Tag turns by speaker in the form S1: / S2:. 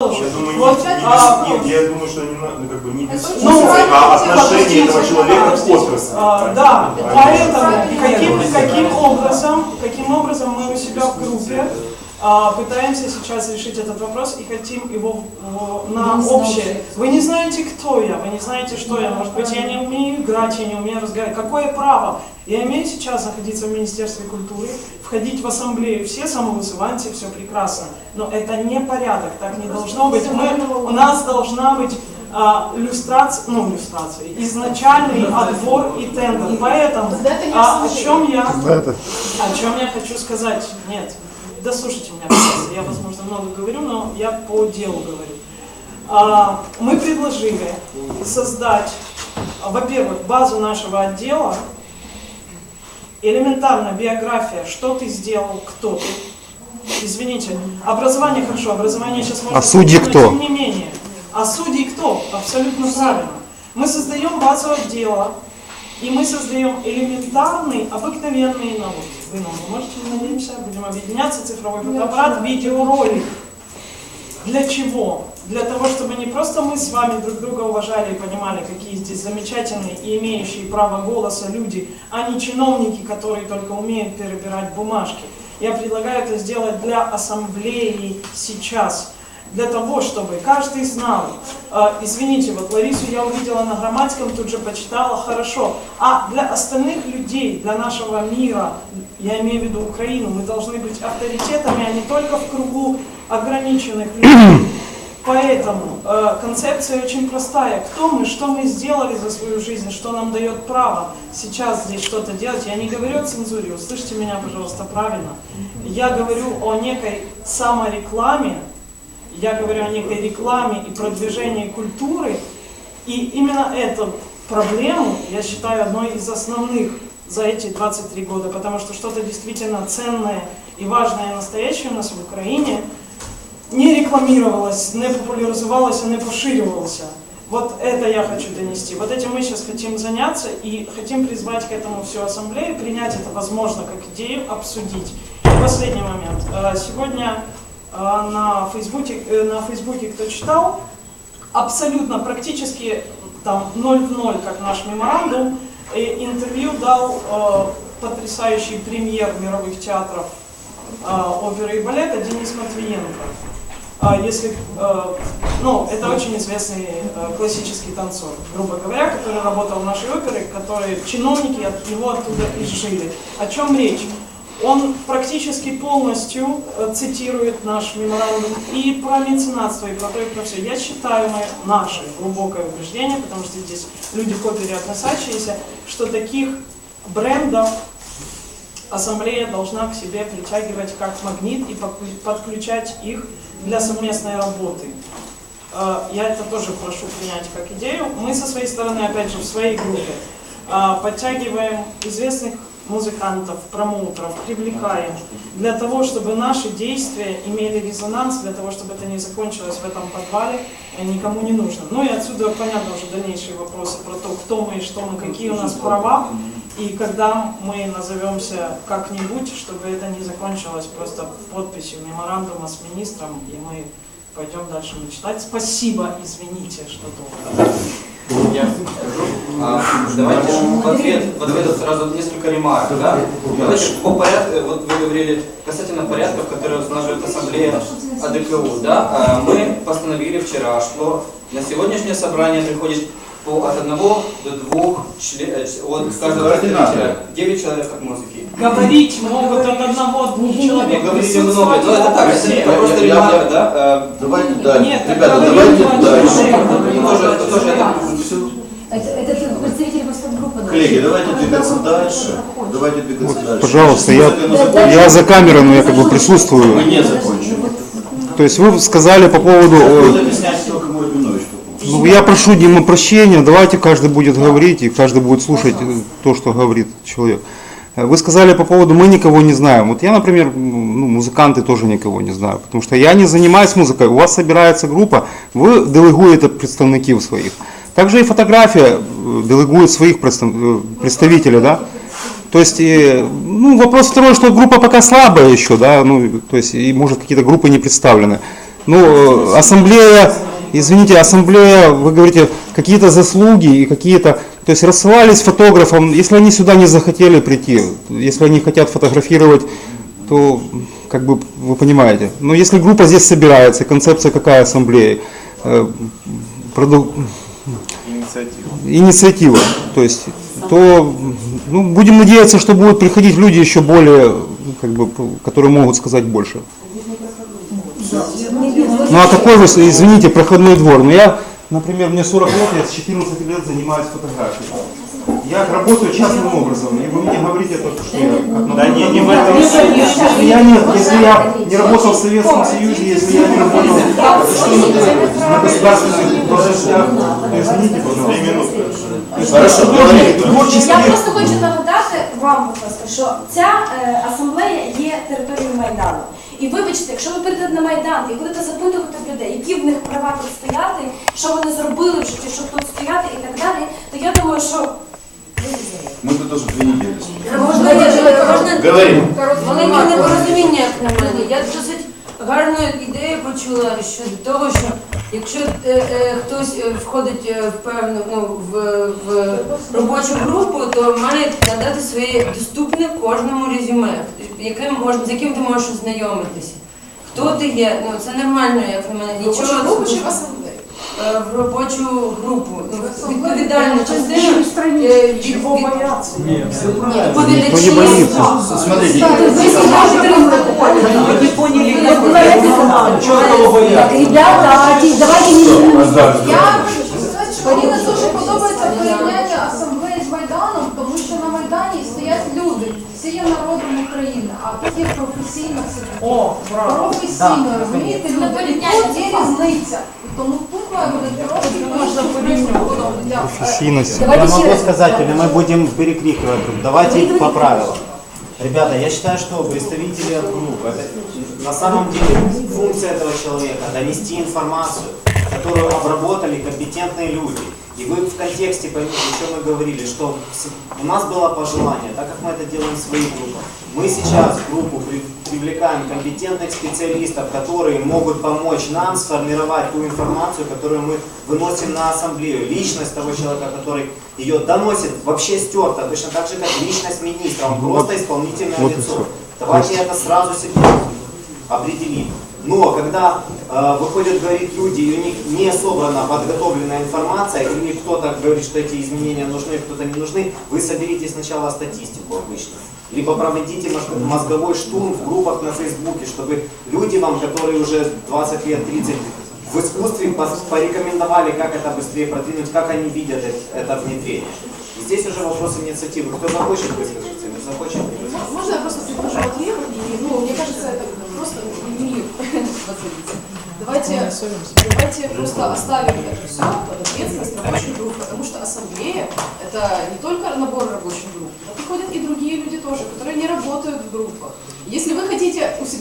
S1: Я думаю,
S2: Вот,
S1: не,
S2: а,
S1: нет, я думаю, что не, ну, как бы не без
S2: Ну,
S1: а отношение этого человека к
S2: подождите.
S1: отрасли.
S2: А, да, поэтому каким, каким образом, каким образом мы у себя в группе а, пытаемся сейчас решить этот вопрос и хотим его в- на
S3: не
S2: общее. Вы не знаете, кто я, вы не знаете, что я. Может быть, я не умею играть, я не умею разговаривать. Какое право? Я имею сейчас находиться в Министерстве культуры, входить в ассамблею. Все самовысыванцы, все прекрасно. Но это не порядок, так не должно быть. Мы, у нас должна быть а, люстрация, ну, люстрация, изначальный отбор и тендер. Поэтому, а, о чем я, о чем я хочу сказать? Нет, дослушайте меня, пожалуйста. Я, возможно, много говорю, но я по делу говорю. А, мы предложили создать, во-первых, базу нашего отдела, элементарно биография, что ты сделал, кто ты. Извините, образование хорошо, образование сейчас можно...
S4: А судьи
S2: но
S4: кто?
S2: Тем не менее. А судьи кто? Абсолютно правильно. Мы создаем базу отдела, и мы создаем элементарный, обыкновенный налог. Вы нам поможете, надеемся, будем объединяться, цифровой фотоаппарат, видеоролик. Для чего? Для того, чтобы не просто мы с вами друг друга уважали и понимали, какие здесь замечательные и имеющие право голоса люди, а не чиновники, которые только умеют перебирать бумажки. Я предлагаю это сделать для ассамблеи сейчас. Для того, чтобы каждый знал, э, извините, вот Ларису я увидела на грамматиком, тут же почитала, хорошо, а для остальных людей, для нашего мира, я имею в виду Украину, мы должны быть авторитетами, а не только в кругу ограниченных людей. Поэтому э, концепция очень простая. Кто мы, что мы сделали за свою жизнь, что нам дает право сейчас здесь что-то делать. Я не говорю о цензуре, услышьте меня, пожалуйста, правильно. Я говорю о некой саморекламе, я говорю о некой рекламе и продвижении культуры. И именно эту проблему я считаю одной из основных за эти 23 года, потому что что-то действительно ценное и важное настоящее у нас в Украине не рекламировалось, не популяризовалось, не поширивалось. Вот это я хочу донести. Вот этим мы сейчас хотим заняться и хотим призвать к этому всю ассамблею, принять это, возможно, как идею, обсудить. И последний момент. Э, Сегодня на Фейсбуке, э, на Фейсбуке кто читал, абсолютно практически там 0 в 0, как наш меморандум, интервью дал э, потрясающий премьер мировых театров э, оперы и балета Денис Матвиенко. А Если, э, ну, это очень известный э, классический танцор, грубо говоря, который работал в нашей опере, которые чиновники от его оттуда изжили. О чем речь? Он практически полностью э, цитирует наш меморандум и про меценатство, и про то, и про все. Я считаю, мы, наше глубокое убеждение, потому что здесь люди к опере относящиеся, что таких брендов ассамблея должна к себе притягивать как магнит и подклю- подключать их для совместной работы. Э, Я это тоже прошу принять как идею. Мы со своей стороны, опять же, в своей группе э, подтягиваем известных музыкантов, промоутеров, привлекаем для того, чтобы наши действия имели резонанс, для того, чтобы это не закончилось в этом подвале, никому не нужно. Ну и отсюда понятно уже дальнейшие вопросы про то, кто мы и что мы, какие у нас права, и когда мы назовемся как-нибудь, чтобы это не закончилось просто подписью меморандума с министром, и мы пойдем дальше мечтать. Спасибо, извините, что долго.
S5: Я скажу. А, давайте в ответ, в ответ сразу несколько ремарок. Да? Давайте по порядку, вот вы говорили касательно порядков, которые устанавливает Ассамблея АДКУ. Да? А, Мы постановили вчера, что на сегодняшнее собрание приходит по, от одного до двух членов, от каждого представителя, 9 человек от музыки.
S2: Говорить могут от одного двух
S5: Вы
S2: человек.
S5: говорите много,
S2: присутствовать
S5: но это так,
S2: все.
S5: это просто ремарка, да?
S6: Давайте дальше.
S2: Нет,
S6: Ребята, давайте
S5: ну, тоже, тоже это
S3: Это, это представители группы.
S6: Коллеги, давайте двигаться дальше. Давайте двигаться дальше.
S4: пожалуйста, я, я за камерой, но я как бы
S6: Мы
S4: присутствую.
S6: не закончили.
S4: То есть вы сказали по поводу... Ну, я прошу Дима прощения, давайте каждый будет говорить, и каждый будет слушать э, то, что говорит человек. Э, Вы сказали по поводу «мы никого не знаем». Вот я, например, ну, музыканты тоже никого не знаю, потому что я не занимаюсь музыкой. У вас собирается группа, вы делегуете представників своих. Также и фотография э, делегует своих представ- представителей, да. То есть, ну, вопрос второй, что группа пока слабая еще, да, ну, то есть, и может какие-то группы не представлены. Ну, ассамблея, извините, ассамблея, вы говорите, какие-то заслуги и какие-то, то есть рассылались фотографам, если они сюда не захотели прийти, если они хотят фотографировать, то как бы вы понимаете. Но если группа здесь собирается, концепция какая ассамблеи? Э, проду- инициатива. То есть, то ну, будем надеяться, что будут приходить люди еще более, ну, как бы, которые могут сказать больше. Ну а какой вы, извините, проходной двор? Ну я, например, мне 40 лет, я с 14 лет занимаюсь фотографией. Я работаю частным образом, и вы мне говорите только, что я как
S1: Да не, не в этом
S4: Если я нет, если я не работал в Советском Союзе, если я не работал на государственных должностях, то извините, пожалуйста.
S1: Две минуты.
S6: Хорошо,
S4: Художник,
S6: говори.
S4: творческий
S7: Я просто хочу нагадати вам, будь ласка, що ця е, асамблея є територією Майдану. І вибачте, якщо ви прийдете на Майдан і будете запитувати людей, які в них права тут стояти, що вони зробили в житті, щоб тут стояти і так далі, то я думаю, що
S6: Ми тут теж две недели.
S8: Можна, можна
S6: Говори.
S8: непорозуміння, як на мене. Я досить гарну ідею почула щодо того, що якщо е, е, хтось е, входить е, в певну ну, в, в робочу групу, то має надати своє доступне кожному резюме, яким можна, з яким ти можеш ознайомитися. Хто ти є? Ну це нормально, як на мене. Нічого
S9: групу чи в
S8: особливого.
S9: асамблеї?
S8: Е, в робочу групу. Ну, відповідальну частину. е,
S2: Чего бояться?
S4: Боится.
S6: Смотрите,
S2: Вы не поняли, как
S3: Так, ребята, давайте не...
S9: Я знаєте, що мені не дуже подобається порівняння асамблеї з Майданом, тому що на Майдані стоять люди, всі є народом України, а тут є професійна ситуація.
S2: О.
S9: Професійно, розумієте, люди, тут є різниця. І тому тут має бути трошки
S2: Можна порівнювати.
S4: Професійність.
S10: Я
S3: Давайте
S10: могу
S3: ще-
S10: сказать, или мы будем перекрикивать друг Давайте по правилам. Ребята, я считаю, что представители групп, это на самом деле функция этого человека донести информацию, которую обработали компетентные люди. И вы в контексте поймите, о чем мы говорили, что у нас было пожелание, так как мы это делаем в своих группах, мы сейчас в группу при- привлекаем компетентных специалистов, которые могут помочь нам сформировать ту информацию, которую мы выносим на ассамблею. Личность того человека, который ее доносит, вообще стерта, точно так же, как личность министра, он просто исполнительное лицо. Давайте это сразу себе определим. Но когда э, выходят говорить люди, и у них не собрана подготовленная информация, или кто-то говорит, что эти изменения нужны, кто-то не нужны, вы соберите сначала статистику обычно. Либо проведите мозг- мозговой штурм в группах на Фейсбуке, чтобы люди вам, которые уже 20 лет, 30 в искусстве порекомендовали, как это быстрее продвинуть, как они видят это внедрение. И здесь уже вопрос инициативы. Кто захочет выскажется, не захочет не выскажется.
S9: Можно я просто предложу ответ? И, ну, мне кажется, это просто не позиция. Давайте, давайте просто оставим это все под ответственность рабочих групп, потому что ассамблея – это не только набор рабочих групп, но приходят и другие люди тоже, которые не работают в группах. Если вы хотите у себя